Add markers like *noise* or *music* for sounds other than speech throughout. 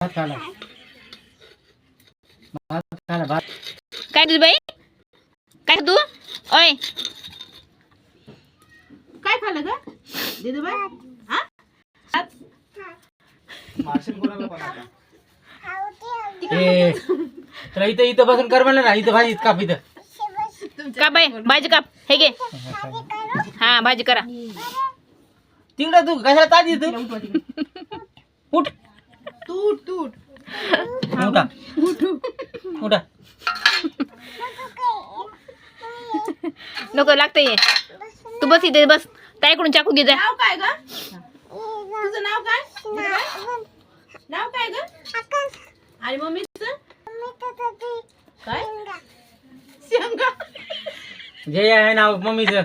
भात खाला। भात खाला भात। काय तुझी बाई? काय तू ओय। काय खाल्लं ग? दिदू बाई हा ए तुला इथं इथं बसून कर म्हणलं ना इथं भाजी काप इथं. काप बाई? भाजी काप. हे घे. हा भाजी करा. तिकडं तू कशाला ताजी तू उठ. तूट तूट उठा उठा. नको लागतं ये तू बस इथे बस. ताईकडून चाकू घे जा. नाव काय ग? तुझं नाव काय? नाव काय ग? आणि मम्मीचं? काय? शेंगा. जय आहे नाव मम्मीचं.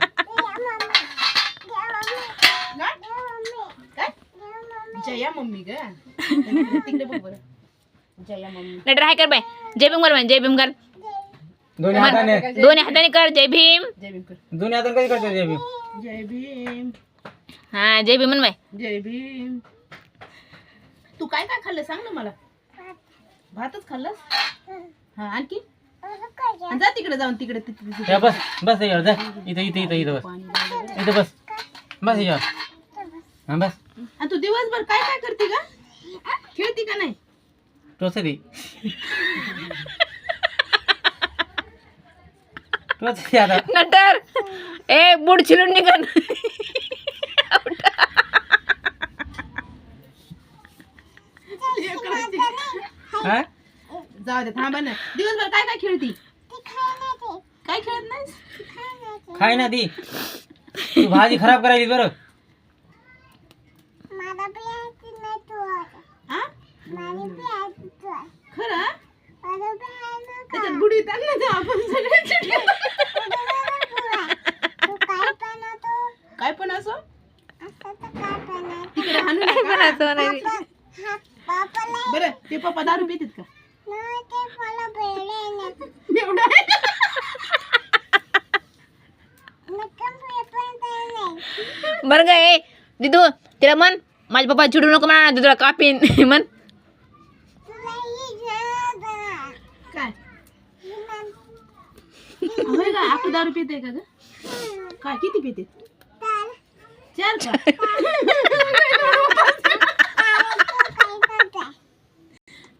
Jaya mummy Jaya mummy. नाही हाय कर बाई. जय भीम कर जय भीम कर दोन्ही हाताने. दोन्ही हाताने कर जय भीम. जय भीम कर. दोन्ही हाताने कधी करतो जय भीम? जय भीम. हा जय भीम म्हण जय भीम. तू काय काय खाल्लं सांग ना मला. भातच खाल्लंस? हा आणखी? जा तिकडे जाऊन तिकडे तिकडे. बस बस याच्यावर जा. इथं इथं इथं इथं बस. इथं बस. बस हा बस. आणि तू दिवसभर काय काय करते का खेळती का नाही? टोच दे टोच आता. नंतर. ए बुड चिरून निघन हा? जाऊ दे थांबा ना. दिवसभर काय काय खेळती? काय खेळत नाही खाय ना ती. तू भाजी खराब करायली बरं. टाक ना जा आपण सगळे काय पण असो. तिकडे हाणू नका. *laughs* बरं ते पप्पा दारू पितात का? एवढं आहे? बरं ए दिदू तिला म्हण माझ्या पप्पा चिडू नको म्हणा तुला कापीन. *laughs* म्हण होय का? आपण दारू पिते का ग? काय किती पिते चार का?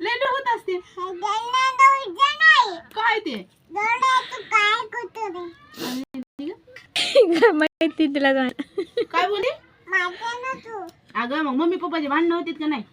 लय होत असते. काय ते? माहिती तिला काय बोले अगं मग मम्मी पप्पाचे भांडणं होतीत का नाही?